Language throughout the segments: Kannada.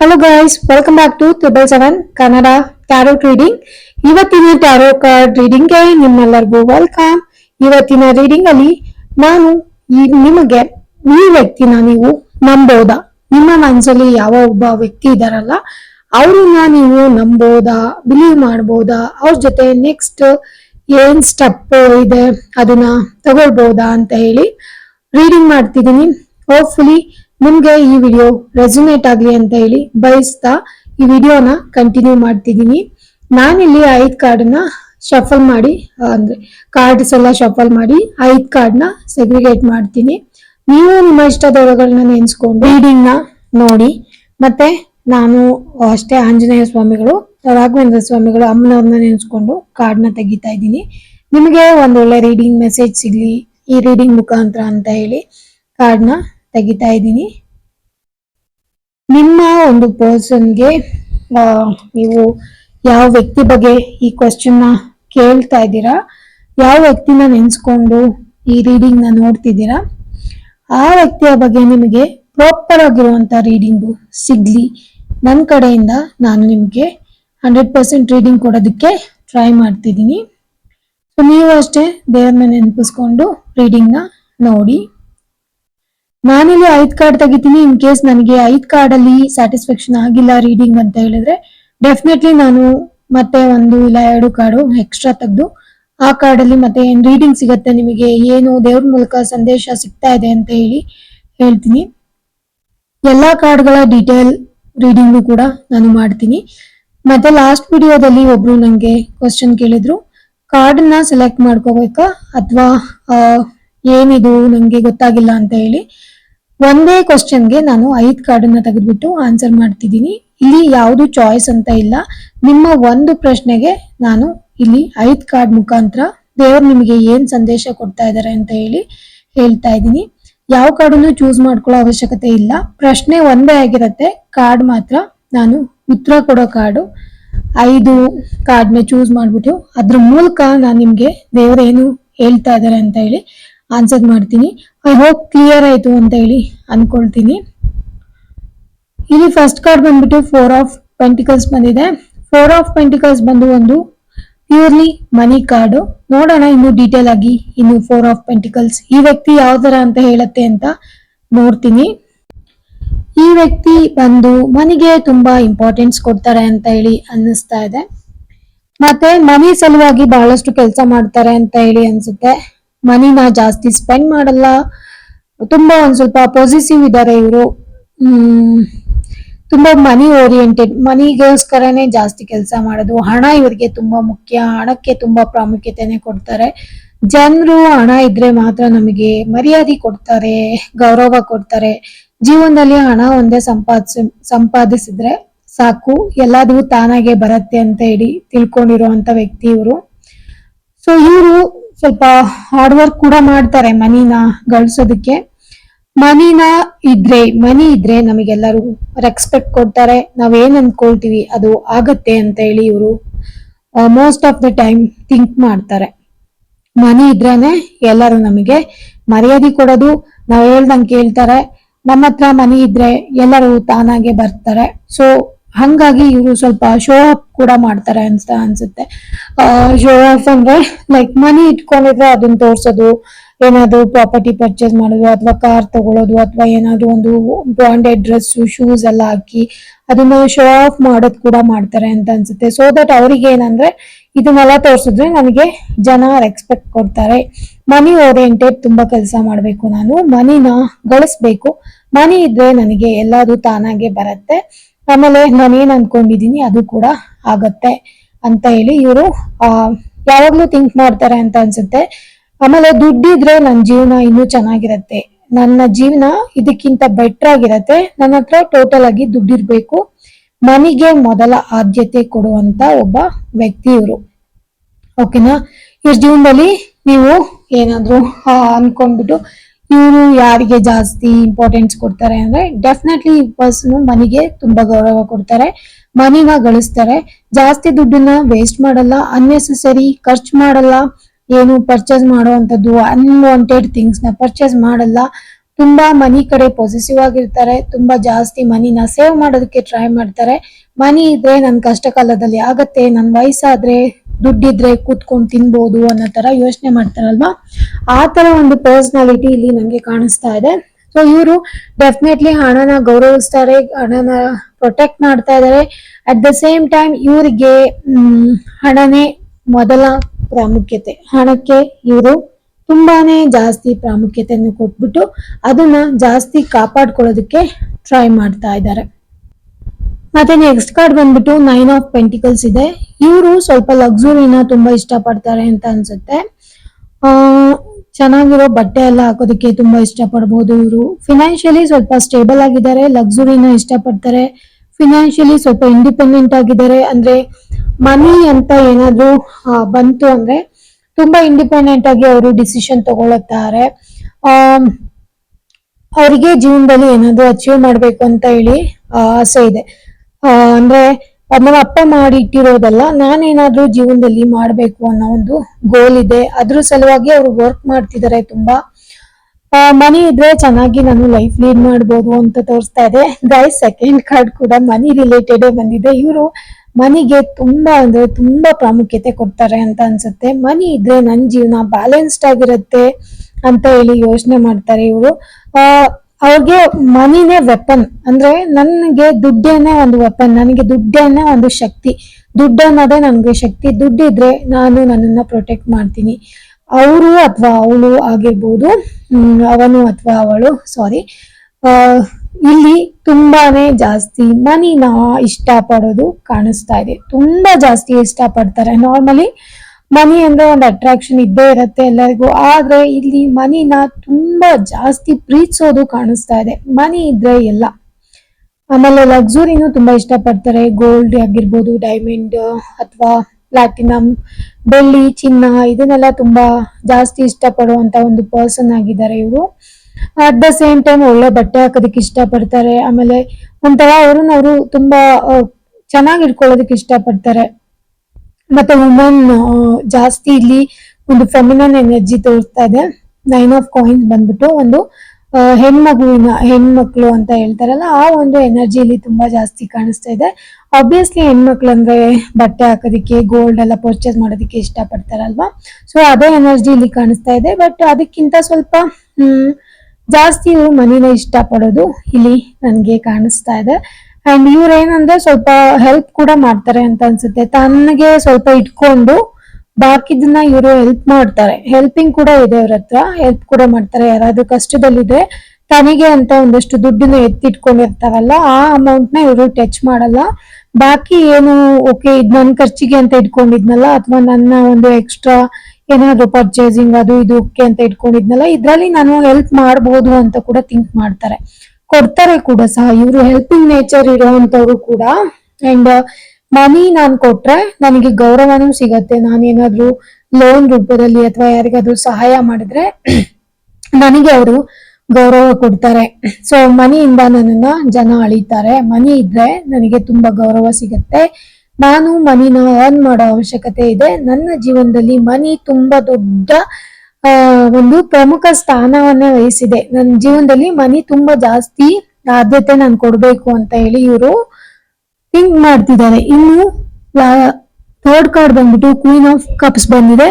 Hello guys welcome back to triple seven Kannada tarot reading ಇವತ್ತಿನ ಟ್ಯಾರೋ ಕಾರ್ಡ್ ರೀಡಿಂಗ್ಗೆ ನಿಮ್ಮೆಲ್ಲರಿಗೂ ವೆಲ್ಕಮ್ ಇವತ್ತಿನ ರೀಡಿಂಗ್ ಅಲ್ಲಿ ನಾನು ಈ ನಿಮಗೆ ಈ ವ್ಯಕ್ತಿನ ನೀವು ನಂಬೋದಾ. ನಿಮ್ಮ ಮನಸ್ಸಲ್ಲಿ ಯಾವ ಒಬ್ಬ ವ್ಯಕ್ತಿ ಇದಾರಲ್ಲ, ಅವ್ರನ್ನ ನೀವು ನಂಬೋದಾ ಬಿಲೀವ್ ಮಾಡ್ಬೋದಾ, ಅವ್ರ ಜೊತೆ ನೆಕ್ಸ್ಟ್ ಏನ್ ಸ್ಟೆಪ್ ಇದೆ, ಅದನ್ನ ತಗೊಳ್ಬೋದಾ ಅಂತ ಹೇಳಿ ರೀಡಿಂಗ್ ಮಾಡ್ತಿದ್ದೀನಿ. ಹೋಪ್ಫುಲಿ ನಿಮ್ಗೆ ಈ ವಿಡಿಯೋ ರೆಸ್ಯುಮೇಟ್ ಆಗ್ಲಿ ಅಂತ ಹೇಳಿ ಬಯಸ್ತಾ ಈ ವಿಡಿಯೋನ ಕಂಟಿನ್ಯೂ ಮಾಡ್ತಿದ್ದೀನಿ. ನಾನಿಲ್ಲಿ ಐದ್ ಕಾರ್ಡ್ನ ಶಫಲ್ ಮಾಡಿ ಅಂದ್ರೆ ಕಾರ್ಡ್ಸ್ ಎಲ್ಲ ಶಫಲ್ ಮಾಡಿ ಐದ್ ಕಾರ್ಡ್ನ ಸೆಗ್ರಿಗೇಟ್ ಮಾಡ್ತೀನಿ. ನೀವು ನಿಮ್ಮ ಇಷ್ಟದವರುಗಳನ್ನ ನೆನ್ಸ್ಕೊಂಡು ರೀಡಿಂಗ್ನ ನೋಡಿ. ಮತ್ತೆ ನಾನು ಅಷ್ಟೇ ಆಂಜನೇಯ ಸ್ವಾಮಿಗಳು, ರಾಘವೇಂದ್ರ ಸ್ವಾಮಿಗಳು, ಅಮ್ಮನವ್ರನ್ನ ನೆನ್ಸ್ಕೊಂಡು ಕಾರ್ಡ್ನ ತೆಗಿತಾ ಇದ್ದೀನಿ. ನಿಮಗೆ ಒಂದೊಳ್ಳೆ ರೀಡಿಂಗ್ ಮೆಸೇಜ್ ಸಿಗ್ಲಿ, ಈ ರೀಡಿಂಗ್ ಮುಖಾಂತರ ಅಂತ ಹೇಳಿ ಕಾರ್ಡ್ನ ತೆಗಿತಾ ಇದ್ದೀನಿ. ನಿಮ್ಮ ಒಂದು ಪರ್ಸನ್ಗೆ ನೀವು ಯಾವ ವ್ಯಕ್ತಿ ಬಗ್ಗೆ ಈ ಕ್ವಶನ್ನ ಕೇಳ್ತಾ ಇದ್ದೀರಾ? ಯಾವ ವ್ಯಕ್ತಿನ ನೆನೆಸ್ಕೊಂಡು ಈ ರೀಡಿಂಗ್ನ ನೋಡ್ತಿದ್ದೀರಾ? ಆ ವ್ಯಕ್ತಿಯ ಬಗ್ಗೆ ನಿಮಗೆ ಪ್ರಾಪರ್ ಆಗಿರುವಂಥ ರೀಡಿಂಗು ಸಿಗ್ಲಿ. ನನ್ನ ಕಡೆಯಿಂದ ನಾನು ನಿಮಗೆ ಹಂಡ್ರೆಡ್ ಪರ್ಸೆಂಟ್ ರೀಡಿಂಗ್ ಕೊಡೋದಕ್ಕೆ ಟ್ರೈ ಮಾಡ್ತಿದ್ದೀನಿ. ಸೊ ನೀವು ಅಷ್ಟೇ ದೇವ್ರನ್ನ ನೆನಪಿಸ್ಕೊಂಡು ರೀಡಿಂಗ್ನ ನೋಡಿ. ನಾನಿಲ್ಲಿ ಐದ್ ಕಾರ್ಡ್ ತೆಗಿತೀನಿ. ಇನ್ ಕೇಸ್ ನನಗೆ ಐದ್ ಕಾರ್ಡ್ ಅಲ್ಲಿ ಸ್ಯಾಟಿಸ್ಫ್ಯಾಕ್ಷನ್ ಆಗಿಲ್ಲ ರೀಡಿಂಗ್ ಅಂತ ಹೇಳಿದ್ರೆ ಡೆಫಿನೆಟ್ಲಿ ನಾನು ಮತ್ತೆ ಒಂದು ಇಲ್ಲ ಎರಡು ಕಾರ್ಡು ಎಕ್ಸ್ಟ್ರಾ ತೆಗೆದು, ಆ ಕಾರ್ಡ್ ಅಲ್ಲಿ ಮತ್ತೆ ಏನ್ ರೀಡಿಂಗ್ ಸಿಗತ್ತೆ ನಿಮಗೆ, ಏನು ದೇವ್ರ ಮೂಲಕ ಸಂದೇಶ ಸಿಗ್ತಾ ಇದೆ ಅಂತ ಹೇಳಿ ಹೇಳ್ತೀನಿ. ಎಲ್ಲಾ ಕಾರ್ಡ್ಗಳ ಡೀಟೇಲ್ ರೀಡಿಂಗ್ ಕೂಡ ನಾನು ಮಾಡ್ತೀನಿ. ಮತ್ತೆ ಲಾಸ್ಟ್ ವಿಡಿಯೋದಲ್ಲಿ ಒಬ್ರು ನಂಗೆ ಕ್ವಶನ್ ಕೇಳಿದ್ರು ಕಾರ್ಡ್ನ ಸೆಲೆಕ್ಟ್ ಮಾಡ್ಕೋಬೇಕಾ ಅಥವಾ ಏನಿದು ನಂಗೆ ಗೊತ್ತಾಗಿಲ್ಲ ಅಂತ ಹೇಳಿ ಒಂದೇ ಕ್ವಶನ್ಗೆ ನಾನು ಐದು ಕಾರ್ಡ್ ಅನ್ನ ತೆಗೆದ್ಬಿಟ್ಟು ಆನ್ಸರ್ ಮಾಡ್ತಿದ್ದೀನಿ. ಇಲ್ಲಿ ಯಾವುದು ಚಾಯ್ಸ್ ಅಂತ ಇಲ್ಲ. ನಿಮ್ಮ ಒಂದು ಪ್ರಶ್ನೆಗೆ ನಾನು ಇಲ್ಲಿ ಐದು ಕಾರ್ಡ್ ಮುಖಾಂತರ ದೇವರು ನಿಮಗೆ ಏನ್ ಸಂದೇಶ ಕೊಡ್ತಾ ಇದ್ದಾರೆ ಅಂತ ಹೇಳಿ ಹೇಳ್ತಾ ಇದ್ದೀನಿ. ಯಾವ ಕಾರ್ಡನ್ನು ಚೂಸ್ ಮಾಡ್ಕೊಳ್ಳೋ ಅವಶ್ಯಕತೆ ಇಲ್ಲ. ಪ್ರಶ್ನೆ ಒಂದೇ ಆಗಿರತ್ತೆ. ಕಾರ್ಡ್ ಮಾತ್ರ ನಾನು ಉತ್ತರ ಕೊಡೋ ಕಾರ್ಡು ಐದು ಕಾರ್ಡ್ನ ಚೂಸ್ ಮಾಡ್ಬಿಟ್ಟು ಅದ್ರ ಮೂಲಕ ನಾನು ನಿಮ್ಗೆ ದೇವರು ಏನು ಹೇಳ್ತಾ ಇದ್ದಾರೆ ಅಂತ ಹೇಳಿ ಆನ್ಸರ್ ಮಾಡ್ತೀನಿ. ಐ ಹೋಪ್ ಕ್ಲಿಯರ್ ಆಯ್ತು ಅಂತ ಹೇಳಿ ಅನ್ಕೊಳ್ತೀನಿ. ಇಲ್ಲಿ ಫಸ್ಟ್ ಕಾರ್ಡ್ ಬಂದ್ಬಿಟ್ಟು ಫೋರ್ ಆಫ್ ಪೆಂಟಿಕಲ್ಸ್ ಬಂದಿದೆ. ಫೋರ್ ಆಫ್ ಪೆಂಟಿಕಲ್ಸ್ ಬಂದು ಒಂದು ಪ್ಯೂರ್ಲಿ ಮನಿ ಕಾರ್ಡು ನೋಡೋಣ ಇನ್ನು ಡೀಟೇಲ್ ಆಗಿ ಇನ್ನು ಫೋರ್ ಆಫ್ ಪೆಂಟಿಕಲ್ಸ್ ಈ ವ್ಯಕ್ತಿ ಯಾವ ತರ ಅಂತ ಹೇಳತ್ತೆ ಅಂತ ನೋಡ್ತೀನಿ. ಈ ವ್ಯಕ್ತಿ ಬಂದು ಮನಿಗೆ ತುಂಬಾ ಇಂಪಾರ್ಟೆನ್ಸ್ ಕೊಡ್ತಾರೆ ಅಂತ ಹೇಳಿ ಅನ್ನಿಸ್ತಾ ಇದೆ. ಮತ್ತೆ ಮನಿ ಸಲುವಾಗಿ ಬಹಳಷ್ಟು ಕೆಲಸ ಮಾಡ್ತಾರೆ ಅಂತ ಹೇಳಿ ಅನ್ಸುತ್ತೆ. ಮನಿನ ಜಾಸ್ತಿ ಸ್ಪೆಂಡ್ ಮಾಡಲ್ಲ. ತುಂಬಾ ಒಂದ್ ಸ್ವಲ್ಪ ಪಾಸಿಟಿವ್ ಇದ್ದಾರೆ ಇವರು. ತುಂಬಾ ಮನಿ ಓರಿಯೆಂಟೆಡ್ ಮನಿಗೋಸ್ಕರನೇ ಜಾಸ್ತಿ ಕೆಲಸ ಮಾಡೋದು. ಹಣ ಇವರಿಗೆ ತುಂಬಾ ಮುಖ್ಯ. ಹಣಕ್ಕೆ ತುಂಬಾ ಪ್ರಾಮುಖ್ಯತೆನೆ ಕೊಡ್ತಾರೆ. ಜನರು ಹಣ ಇದ್ರೆ ಮಾತ್ರ ನಮಗೆ ಮರ್ಯಾದೆ ಕೊಡ್ತಾರೆ, ಗೌರವ ಕೊಡ್ತಾರೆ. ಜೀವನದಲ್ಲಿ ಹಣ ಒಂದೇ ಸಂಪಾದಿಸ, ಸಂಪಾದಿಸಿದ್ರೆ ಸಾಕು. ಎಲ್ಲದೂ ತಾನಾಗೆ ಬರತ್ತೆ ಅಂತ ಹೇಳಿ ತಿಳ್ಕೊಂಡಿರುವಂತ ವ್ಯಕ್ತಿ ಇವರು. ಸೊ ಇವರು ಸ್ವಲ್ಪ ಹಾರ್ಡ್ ವರ್ಕ್ ಕೂಡ ಮಾಡ್ತಾರೆ ಮನಿನ ಗಳಿಸೋದಕ್ಕೆ ಮನಿನ ಇದ್ರೆ, ಮನಿ ಇದ್ರೆ ನಮಗೆಲ್ಲರೂ ರೆಸ್ಪೆಕ್ಟ್ ಕೊಡ್ತಾರೆ. ನಾವೇನ್ ಅನ್ಕೊಳ್ತೀವಿ, ಅದು ಆಗತ್ತೆ ಅಂತ ಹೇಳಿ ಇವರು most of the time think ಮಾಡ್ತಾರೆ. ಮನಿ ಇದ್ರೇನೆ ಎಲ್ಲರೂ ನಮಗೆ ಮರ್ಯಾದೆ ಕೊಡೋದು. ನಾವ್ ಹೇಳ್ದಂಗೆ ಕೇಳ್ತಾರೆ ನಮ್ಮ ಹತ್ರ ಮನಿ ಇದ್ರೆ ಎಲ್ಲರೂ ತಾನಾಗೆ ಬರ್ತಾರೆ. ಸೊ ಹಂಗಾಗಿ ಇವರು ಸ್ವಲ್ಪ ಶೋ ಅಪ್ ಕೂಡ ಮಾಡ್ತಾರೆ ಅಂತ ಅನ್ಸುತ್ತೆ. ಶೋ ಆಫ್ ಅಂದ್ರೆ ಲೈಕ್ ಮನಿ ಇಟ್ಕೊಂಡಿದ್ರೆ ಅದನ್ನ ತೋರ್ಸೋದು, ಏನಾದ್ರು ಪ್ರಾಪರ್ಟಿ ಪರ್ಚೇಸ್ ಮಾಡೋದು, ಅಥವಾ ಕಾರ್ ತಗೊಳ್ಳೋದು ಅಥವಾ ಏನಾದ್ರು ಒಂದು ಬ್ರಾಂಡೆಡ್ ಡ್ರೆಸ್ ಶೂಸ್ ಎಲ್ಲ ಹಾಕಿ ಅದನ್ನ ಶೋ ಆಫ್ ಮಾಡೋದ್ ಕೂಡ ಮಾಡ್ತಾರೆ ಅಂತ ಅನ್ಸುತ್ತೆ. ಸೊ ದಟ್ ಅವ್ರಿಗೆ ಏನಂದ್ರೆ ಇದನ್ನೆಲ್ಲ ತೋರ್ಸಿದ್ರೆ ನನಗೆ ಜನ ರೆಕ್ಸ್ಪೆಕ್ಟ್ ಕೊಡ್ತಾರೆ. ಮನಿ ಓರಿಯೆಂಟೆಡ್ ತುಂಬಾ ಕೆಲಸ ಮಾಡ್ಬೇಕು ನಾನು. ಮನಿನ ಗಳಿಸ್ಬೇಕು. ಮನಿ ಇದ್ರೆ ನನಗೆ ಎಲ್ಲಾದ್ರೂ ತಾನಾಗೆ ಬರತ್ತೆ. ಆಮೇಲೆ ನಾನೇನ್ ಅನ್ಕೊಂಡಿದೀನಿ, ಅದು ಕೂಡ ಆಗತ್ತೆ ಅಂತ ಹೇಳಿ ಇವರು, ಆ, ಯಾವಾಗ್ಲೂ ಥಿಂಕ್ ಮಾಡ್ತಾರೆ ಅಂತ ಅನ್ಸುತ್ತೆ. ಆಮೇಲೆ ದುಡ್ಡಿದ್ರೆ ನನ್ನ ಜೀವನ ಇನ್ನೂ ಚೆನ್ನಾಗಿರತ್ತೆ. ನನ್ನ ಜೀವನ ಇದಕ್ಕಿಂತ ಬೆಟರ್ ಆಗಿರತ್ತೆ. ನನ್ನ ಹತ್ರ ಟೋಟಲ್ ಆಗಿ ದುಡ್ಡಿರ್ಬೇಕು. ಮನಿಗೆ ಮೊದಲ ಆದ್ಯತೆ ಕೊಡುವಂತ ಒಬ್ಬ ವ್ಯಕ್ತಿ ಇವರು. ಓಕೆನಾ ಇವ್ರ ಜೀವನದಲ್ಲಿ ನೀವು ಏನಾದ್ರು ಅನ್ಕೊಂಡ್ಬಿಟ್ಟು ಇವರು ಯಾರಿಗೆ ಜಾಸ್ತಿ ಇಂಪಾರ್ಟೆನ್ಸ್ ಕೊಡ್ತಾರೆ ಅಂದ್ರೆ ಡೆಫಿನೆಟ್ಲಿ ಈ ಪರ್ಸನ್ ಮನಿಗೆ ತುಂಬಾ ಗೌರವ ಕೊಡ್ತಾರೆ, ಮನಿನ ಗಳಿಸ್ತಾರೆ. ಜಾಸ್ತಿ ದುಡ್ಡನ್ನ ವೇಸ್ಟ್ ಮಾಡಲ್ಲ ಅನ್ನೆಸೆಸರಿ ಖರ್ಚು ಮಾಡಲ್ಲ, ಏನು ಪರ್ಚೇಸ್ ಮಾಡುವಂತದ್ದು ಅನ್ವಾಂಟೆಡ್ ಥಿಂಗ್ಸ್ನ ಪರ್ಚೇಸ್ ಮಾಡಲ್ಲ. ತುಂಬಾ ಮನಿ ಕಡೆ ಪೊಸೆಸಿವ್ ಆಗಿರ್ತಾರೆ, ತುಂಬಾ ಜಾಸ್ತಿ ಮನಿನ ಸೇವ್ ಮಾಡೋದಕ್ಕೆ ಟ್ರೈ ಮಾಡ್ತಾರೆ. ಮನಿ ಇದ್ರೆ ನನ್ ಕಷ್ಟ ಕಾಲದಲ್ಲಿ ಆಗತ್ತೆ, ನನ್ ವಯಸ್ಸಾದ್ರೆ ದುಡ್ಡಿದ್ರೆ ಕೂತ್ಕೊಂಡು ತಿನ್ಬೋದು ಅನ್ನೋ ತರ ಯೋಚನೆ ಮಾಡ್ತಾರಲ್ವಾ? ಆ ತರ ಒಂದು ಪರ್ಸನಾಲಿಟಿ ಇಲ್ಲಿ ನಂಗೆ ಕಾಣಿಸ್ತಾ ಇದೆ. ಸೊ ಇವರು ಡೆಫಿನೆಟ್ಲಿ ಹಣನ ಗೌರವಿಸ್ತಾರೆ, ಹಣನ ಪ್ರೊಟೆಕ್ಟ್ ಮಾಡ್ತಾ ಇದ್ದಾರೆ ಅಟ್ ದ ಸೇಮ್ ಟೈಮ್ ಇವರಿಗೆ ಹಣನೇ ಮೊದಲ ಪ್ರಾಮುಖ್ಯತೆ. ಹಣಕ್ಕೆ ಇವರು ತುಂಬಾನೇ ಜಾಸ್ತಿ ಪ್ರಾಮುಖ್ಯತೆಯನ್ನು ಕೊಟ್ಬಿಟ್ಟು ಅದನ್ನ ಜಾಸ್ತಿ ಕಾಪಾಡ್ಕೊಳ್ಳೋದಕ್ಕೆ ಟ್ರೈ ಮಾಡ್ತಾ ಇದ್ದಾರೆ ಮತ್ತೆ ನೆಕ್ಸ್ಟ್ ಕಾರ್ಡ್ ಬಂದ್ಬಿಟ್ಟು ನೈನ್ ಆಫ್ ಪೆಂಟಿಕಲ್ಸ್ ಇದೆ. ಇವರು ಸ್ವಲ್ಪ ಲಕ್ಸುರಿನ ತುಂಬಾ ಇಷ್ಟಪಡ್ತಾರೆ ಅಂತ ಅನ್ಸುತ್ತೆ. ಚೆನ್ನಾಗಿರೋ ಬಟ್ಟೆ ಎಲ್ಲ ಹಾಕೋದಕ್ಕೆ ತುಂಬಾ ಇಷ್ಟಪಡ್ಬೋದು ಇವರು. ಫಿನಾನ್ಷಿಯಲಿ ಸ್ವಲ್ಪ ಸ್ಟೇಬಲ್ ಆಗಿದ್ದಾರೆ ಲಕ್ಸುರಿನ ಇಷ್ಟಪಡ್ತಾರೆ. ಫಿನಾನ್ಷಿಯಲಿ ಸ್ವಲ್ಪ ಇಂಡಿಪೆಂಡೆಂಟ್ ಆಗಿದ್ದಾರೆ. ಅಂದ್ರೆ ಮನಿ ಅಂತ ಏನಾದ್ರು ಬಂತು ಅಂದ್ರೆ ತುಂಬಾ ಇಂಡಿಪೆಂಡೆಂಟ್ ಆಗಿ ಅವರು ಡಿಸಿಷನ್ ತಗೊಳ್ಳುತ್ತಾರೆ ಅವರಿಗೆ ಜೀವನದಲ್ಲಿ ಏನಾದ್ರು ಅಚೀವ್ ಮಾಡ್ಬೇಕು ಅಂತ ಹೇಳಿ ಆಸೆ ಇದೆ. ಅಂದ್ರೆ ನಮ್ಮ ಅಪ್ಪ ಮಾಡಿ ಇಟ್ಟಿರೋದಲ್ಲ ನಾನೇನಾದ್ರೂ ಜೀವನದಲ್ಲಿ ಮಾಡ್ಬೇಕು ಅನ್ನೋ ಒಂದು ಗೋಲ್ ಇದೆ. ಅದ್ರ ಸಲುವಾಗಿ ಅವರು ವರ್ಕ್ ಮಾಡ್ತಿದ್ದಾರೆ ತುಂಬಾ. ಮನಿ ಇದ್ರೆ ಚೆನ್ನಾಗಿ ನಾನು ಲೈಫ್ ಲೀಡ್ ಮಾಡ್ಬೋದು ಅಂತ ತೋರಿಸ್ತಾ ಇದೆ. ಗೈಸ್ ಸೆಕೆಂಡ್ ಕಾರ್ಡ್ ಕೂಡ ಮನಿ ರಿಲೇಟೆಡ್ ಬಂದಿದೆ. ಇವರು ಮನಿಗೆ ತುಂಬಾ ಅಂದ್ರೆ ತುಂಬಾ ಪ್ರಾಮುಖ್ಯತೆ ಕೊಡ್ತಾರೆ ಅಂತ ಅನ್ಸುತ್ತೆ. ಮನಿ ಇದ್ರೆ ನನ್ನ ಜೀವನ ಬ್ಯಾಲೆನ್ಸ್ಡ್ ಆಗಿರುತ್ತೆ ಅಂತ ಹೇಳಿ ಯೋಚನೆ ಮಾಡ್ತಾರೆ ಇವರು. ಅವ್ರಿಗೆ ಮನಿನೇ ವೆಪನ್ ಅಂದ್ರೆ ನನಗೆ ದುಡ್ಡೇನೆ ಒಂದು ವೆಪನ್ ನನಗೆ ದುಡ್ಡೇನೆ ಒಂದು ಶಕ್ತಿ. ದುಡ್ಡು ಅನ್ನೋದೇ ನನಗೆ ಶಕ್ತಿ. ದುಡ್ಡಿದ್ರೆ ನಾನು ನನ್ನನ್ನ ಪ್ರೊಟೆಕ್ಟ್ ಮಾಡ್ತೀನಿ. ಅವರು ಅಥವಾ ಅವಳು ಆಗಿರ್ಬೋದು ಅವನು ಅಥವಾ ಅವಳು ಸಾರಿ ಇಲ್ಲಿ ತುಂಬಾನೇ ಜಾಸ್ತಿ ಮನಿನ ಇಷ್ಟಪಡೋದು ಕಾಣಿಸ್ತಾ ಇದೆ. ತುಂಬಾ ಜಾಸ್ತಿ ಇಷ್ಟಪಡ್ತಾರೆ. ನಾರ್ಮಲಿ ಮನಿ ಅಂದ್ರೆ ಒಂದು ಅಟ್ರಾಕ್ಷನ್ ಇದ್ದೇ ಇರುತ್ತೆ ಎಲ್ಲರಿಗೂ. ಆದ್ರೆ ಇಲ್ಲಿ ಮನಿನ ತುಂಬಾ ಜಾಸ್ತಿ ಪ್ರೀತಿಸೋದು ಕಾಣಿಸ್ತಾ ಇದೆ. ಮನಿ ಇದ್ರೆ ಎಲ್ಲ. ಆಮೇಲೆ ಲಕ್ಸುರಿನೂ ತುಂಬಾ ಇಷ್ಟಪಡ್ತಾರೆ. ಗೋಲ್ಡ್ ಆಗಿರ್ಬೋದು ಡೈಮಂಡ್ ಅಥವಾ ಪ್ಲಾಟಿನಮ್ ಬೆಳ್ಳಿ, ಚಿನ್ನ, ಇದನ್ನೆಲ್ಲ ತುಂಬಾ ಜಾಸ್ತಿ ಇಷ್ಟಪಡುವಂತ ಒಂದು ಪರ್ಸನ್ ಆಗಿದ್ದಾರೆ ಇವರು. ಅಟ್ ದ ಸೇಮ್ ಟೈಮ್ ಒಳ್ಳೆ ಬಟ್ಟೆ ಹಾಕೋದಕ್ಕೆ ಇಷ್ಟಪಡ್ತಾರೆ. ಆಮೇಲೆ ಒಂಥರ ಅವ್ರನ್ನ ಅವರು ತುಂಬಾ ಚೆನ್ನಾಗಿ ಇಟ್ಕೊಳ್ಳೋದಕ್ಕೆ ಇಷ್ಟಪಡ್ತಾರೆ. ಮತ್ತೆ ವುಮನ್ ಜಾಸ್ತಿ ಇಲ್ಲಿ ಒಂದು ಫೆಮಿನನ್ ಎನರ್ಜಿ ತೋರಿಸ್ತಾ ಇದೆ. ನೈನ್ ಆಫ್ ಕಾಯಿನ್ಸ್ ಬಂದ್ಬಿಟ್ಟು ಒಂದು ಹೆಣ್ಮಗುವಿನ, ಹೆಣ್ಮಕ್ಳು ಅಂತ ಹೇಳ್ತಾರಲ್ಲ, ಆ ಒಂದು ಎನರ್ಜಿ ಇಲ್ಲಿ ತುಂಬಾ ಜಾಸ್ತಿ ಕಾಣಿಸ್ತಾ ಇದೆ. ಆಬ್ವಿಯಸ್ಲಿ ಹೆಣ್ಮಕ್ಳು ಅಂದ್ರೆ ಬಟ್ಟೆ ಹಾಕೋದಿಕ್ಕೆ ಗೋಲ್ಡ್ ಎಲ್ಲ ಪರ್ಚೇಸ್ ಮಾಡೋದಕ್ಕೆ ಇಷ್ಟಪಡ್ತಾರಲ್ವಾ? ಸೊ ಅದೇ ಎನರ್ಜಿ ಇಲ್ಲಿ ಕಾಣಿಸ್ತಾ ಇದೆ. ಬಟ್ ಅದಕ್ಕಿಂತ ಸ್ವಲ್ಪ ಜಾಸ್ತಿ ಮನಿನ ಇಷ್ಟಪಡೋದು ಇಲ್ಲಿ ನನಗೆ ಕಾಣಿಸ್ತಾ ಇದೆ. ಅಂಡ್ ಇವ್ರೇನಂದ್ರೆ ಸ್ವಲ್ಪ ಹೆಲ್ಪ್ ಕೂಡ ಮಾಡ್ತಾರೆ ಅಂತ ಅನ್ಸುತ್ತೆ. ತನ್ನಗೆ ಸ್ವಲ್ಪ ಇಟ್ಕೊಂಡು ಬಾಕಿದನ್ನ ಇವರು ಹೆಲ್ಪ್ ಮಾಡ್ತಾರೆ. ಹೆಲ್ಪಿಂಗ್ ಕೂಡ ಇದೆ ಇವ್ರ ಹತ್ರ. ಹೆಲ್ಪ್ ಕೂಡ ಮಾಡ್ತಾರೆ. ಯಾರಾದ್ರೂ ಕಷ್ಟದಲ್ಲಿದೆ ತನಿಗೆ ಅಂತ ಒಂದಷ್ಟು ದುಡ್ಡನ್ನ ಎತ್ತಿಟ್ಕೊಂಡಿರ್ತಾರಲ್ಲ, ಆ ಅಮೌಂಟ್ನ ಇವರು ಟಚ್ ಮಾಡಲ್ಲ. ಬಾಕಿ ಏನು ಓಕೆ ಇದು ನನ್ನ ಖರ್ಚಿಗೆ ಅಂತ ಇಟ್ಕೊಂಡಿದ್ನಲ್ಲ, ಅಥವಾ ನನ್ನ ಒಂದು ಎಕ್ಸ್ಟ್ರಾ ಏನಾದ್ರು ಪರ್ಚೇಸಿಂಗ್ ಅದು ಇದಕ್ಕೆ ಅಂತ ಇಟ್ಕೊಂಡಿದ್ನಲ್ಲ, ಇದ್ರಲ್ಲಿ ನಾನು ಹೆಲ್ಪ್ ಮಾಡಬಹುದು ಅಂತ ಕೂಡ ಥಿಂಕ್ ಮಾಡ್ತಾರೆ. ಕೊಡ್ತಾರೆ ಕೂಡ ಸಹ. ಇವರು ಹೆಲ್ಪಿಂಗ್ ನೇಚರ್ ಇರುವಂತವ್ರು ಕೂಡ. ಅಂಡ್ ಮನಿ ನಾನು ಕೊಟ್ರೆ ನನಗೆ ಗೌರವನೂ ಸಿಗತ್ತೆ. ನಾನೇನಾದ್ರೂ ಲೋನ್ ರೂಪದಲ್ಲಿ ಅಥವಾ ಯಾರಿಗಾದ್ರೂ ಸಹಾಯ ಮಾಡಿದ್ರೆ ನನಗೆ ಅವರು ಗೌರವ ಕೊಡ್ತಾರೆ. ಸೊ ಮನಿಯಿಂದ ನನ್ನನ್ನ ಜನ ಅಳಿತಾರೆ. ಮನಿ ಇದ್ರೆ ನನಗೆ ತುಂಬಾ ಗೌರವ ಸಿಗತ್ತೆ. ನಾನು ಮನಿನ ಅರ್ನ್ ಮಾಡೋ ಅವಶ್ಯಕತೆ ಇದೆ. ನನ್ನ ಜೀವನದಲ್ಲಿ ಮನಿ ತುಂಬಾ ದೊಡ್ಡ ಒಂದು ಪ್ರಮುಖ ಸ್ಥಾನವನ್ನ ವಹಿಸಿದೆ. ನನ್ನ ಜೀವನದಲ್ಲಿ ಮನಿ ತುಂಬಾ ಜಾಸ್ತಿ ಆದ್ಯತೆ ನಾನು ಕೊಡ್ಬೇಕು ಅಂತ ಹೇಳಿ ಇವರು ಥಿಂಕ್ ಮಾಡ್ತಿದ್ದಾರೆ. ಇನ್ನು ಥರ್ಡ್ ಕಾರ್ಡ್ ಬಂದ್ಬಿಟ್ಟು ಕ್ವೀನ್ ಆಫ್ ಕಪ್ಸ್ ಬಂದಿದೆ.